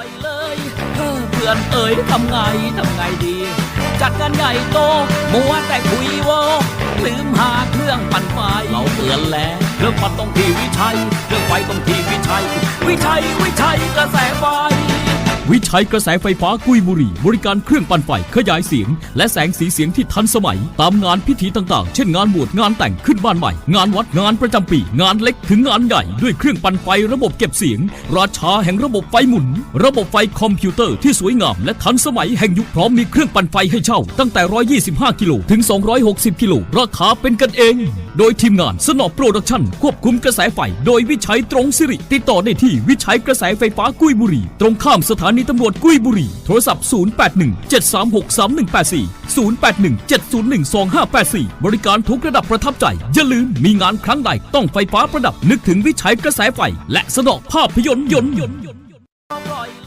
อยเลยเออเพื่อนเอ๋ยทำไงทำไงดี จัดกันใหญ่โตมัวแต่คุยโวลืมหาเครื่องปั่นไฟเราเตือนแล้วเครื่องปั่นต้องที่วิชัยเครื่องไฟต้องที่วิชัย วิชัยวิชัยกระแสไฟ วิชัยกระแสไฟฟ้ากุยบุรี บริการเครื่องปั่นไฟขยายเสียง และแสงสีเสียงที่ทันสมัย ตามงานพิธีต่างๆ เช่นงานบวชงานแต่งขึ้นบ้านใหม่ งานวัดงานประจำปี งานเล็กถึงงานใหญ่ด้วยเครื่องปั่นไฟระบบเก็บเสียง ราชาแห่งระบบไฟหมุน ระบบไฟคอมพิวเตอร์ที่สวยงามและทันสมัยแห่งยุคพร้อมมีเครื่องปั่นไฟให้เช่า ตั้งแต่ 125 กิโลถึง 260 กิโลราคาเป็นกันเองโดยทีมงานสนอบโปรดักชั่น ควบคุมกระแสไฟ โดยวิชัยตรงสิริ ติดต่อได้ที่วิชัยกระแสไฟฟ้ากุยบุรี ตรงข้ามสถานีตำรวจกุยบุรี โทรศัพท์ 081 736 3184 081 701 2584 บริการทุกระดับประทับใจ อย่าลืมมีงานครั้งใดต้องไฟฟ้าประดับนึกถึงวิชัยกระแสไฟ และสนอกภาพยนตร์ยนต์อร่อยเลย